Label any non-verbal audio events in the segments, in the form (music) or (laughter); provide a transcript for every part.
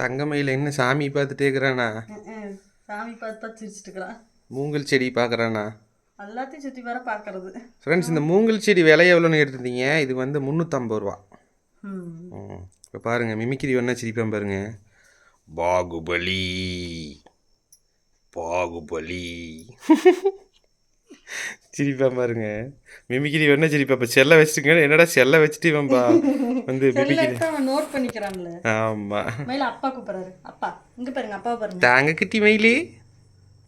தங்கமயில் என்ன சாமி பார்த்துட்டே இருக்கிறானா? சாமி பார்த்து பார்த்து சிரிச்சிட்டு இருக்கிறான் மூங்கல் செடி பார்க்குறானா? எல்லாத்தையும் சுற்றி வர பார்க்கறது. ஃப்ரெண்ட்ஸ் இந்த மூங்கல் செடி விலை எவ்வளோன்னு எடுத்துருந்தீங்க? இது வந்து முந்நூற்றம்பது ரூபா. இப்போ பாருங்க மிமிக்கிரி வேணா சிரிப்பேன் பாருங்க. பாகுபலி. பாகுபலி. (laughs) சிரிப்பேன் பாருங்க. மிமிக்கிரி வேணா சிரிப்பேன் இப்போ செல்லை வச்சுட்டுங்க என்னடா செல்லை வச்சுட்டு இவன் பா வந்து (laughs) செல்ல மிமிக்கிரி நோட் பண்ணிக்கிறான்ல. ஆமாம் மேல அப்பா கூப்பிடுறாரு. அப்பா இங்க பாருங்க அப்பாவை பாருங்க. தாங்க கிட்டி மயிலு.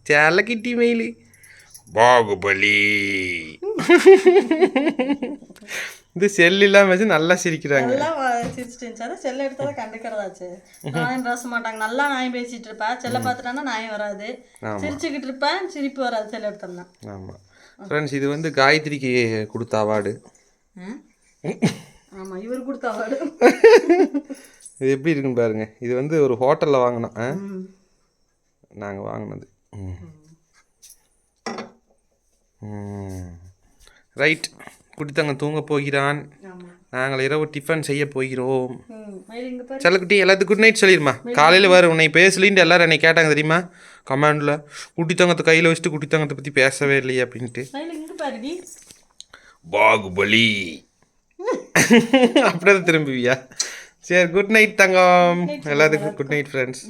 சேல கிட்டி மயிலு. பாகுபலி. இந்த செல்லாம் வச்சு நல்லா சிரிக்கிறாங்க. சிரிச்சிட்டு இருந்துச்சு. செல்ல எடுத்தாதான் கண்டுக்கிறதாச்சு. நாயம் பேச மாட்டாங்க. நல்லா நாயம் பேசிட்டு இருப்பா. செல்ல பார்த்துட்டானா நாயம் வராது. சிரிச்சுக்கிட்டு இருப்பேன். சிரிப்பு வராது. செல்ல எடுத்தோம்னா. ஆமாம் ஃப்ரெண்ட்ஸ் இது வந்து காயத்ரிக்கு கொடுத்த அவார்டு ம்? ஆமா இவர் கொடுத்த அவார்டு இது எப்படி இருக்குன்னு பாருங்க. இது வந்து ஒரு ஹோட்டலில் வாங்கினோம். நாங்கள் வாங்கினது. ரைட் குடித்தங்க தூங்க போகிறான். நாங்கள் இரவு டிஃபன் செய்ய போகிறோம். செல்லக்குட்டி எல்லாத்துக்கும் குட் நைட் சொல்லிடுமா? காலையில் வர உன்னை பேசலின்ட்டு எல்லாரும் என்னை கேட்டாங்க தெரியுமா? கமாண்டில் குட்டித்தங்கத்தை கையில் வச்சுட்டு குட்டித்தங்கத்தை பற்றி பேசவே இல்லையே அப்படின்ட்டு. பாகுபலி. (laughs) அப்படியே திரும்புவியா? சரி குட் நைட் தங்கம். எல்லாத்துக்கும் குட் நைட் ஃப்ரெண்ட்ஸ்